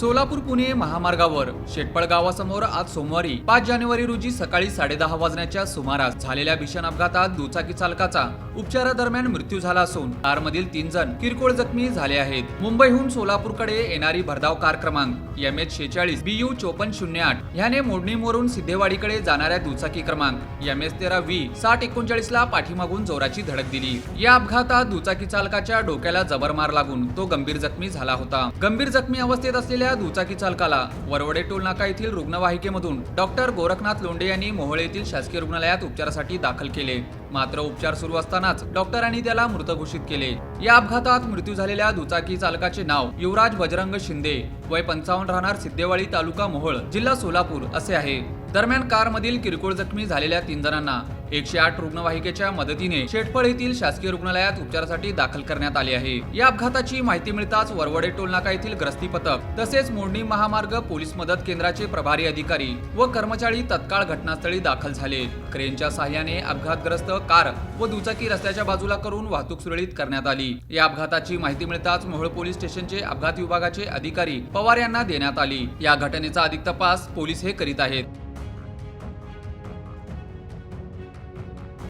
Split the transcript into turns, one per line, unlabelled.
सोलापूर पुणे महामार्गावर. शेटपळ गावासमोर आज सोमवारी पाच जानेवारी रोजी सकाळी साडेदहा वाजण्याच्या सुमारास झालेल्या भीषण अपघातात दुचाकी चालकाचा उपचारादरम्यान मृत्यू झाला असून कारमधील तीन जण किरकोळ जखमी झाले आहेत. मुंबईहून सोलापूरकडे येणारी भरधाव कार क्रमांक एम एच शेचाळीस बी यू चोपन्न शून्य आठ ह्याने मोडणीमोरून सिद्धेवाडीकडे जाणाऱ्या दुचाकी क्रमांक एम एस तेरा व्ही साठ एकोणचाळीस ला पाठीमागून जोराची धडक दिली. या अपघातात दुचाकी चालकाच्या डोक्याला जबर मार लागून तो गंभीर जखमी झाला होता. गंभीर जखमी अवस्थेत असलेल्या दुचाकी चालकाला वरवडे टोल नाका येथील रुग्णवाहिकेमधून डॉक्टर गोरखनाथ लोंडे यांनी मोहोळे येथील शासकीय रुग्णालयात उपचारासाठी दाखल केले. मात्र उपचार सुरू असतानाच डॉक्टरांनी त्याला मृत घोषित केले. या अपघातात मृत्यू झालेल्या दुचाकी चालकाचे नाव युवराज बजरंग शिंदे वय पंचावन्न राहणार सिद्धेवाडी तालुका मोहोळ जिल्हा सोलापूर असे आहे. दरम्यान कारमधील किरकोळ जखमी झालेल्या तीन जणांना एकशे आठ रुग्णवाहिकेच्या मदतीने शेटफळ येथील शासकीय रुग्णालयात उपचारासाठी दाखल करण्यात आले आहे. या अपघाताची माहिती मिळताच वरवडे टोलनाका येथील ग्रस्ती पथक तसेच मोडणी महामार्ग पोलीस मदत केंद्राचे प्रभारी अधिकारी व कर्मचारी तत्काळ घटनास्थळी दाखल झाले. क्रेनच्या सहाय्याने अपघातग्रस्त कार व दुचाकी रस्त्याच्या बाजूला करून वाहतूक सुरळीत करण्यात आली. या अपघाताची माहिती मिळताच मोहोळ पोलीस स्टेशनचे अपघात विभागाचे अधिकारी पवार यांना देण्यात आली. या घटनेचा अधिक तपास पोलीस हे करीत आहेत.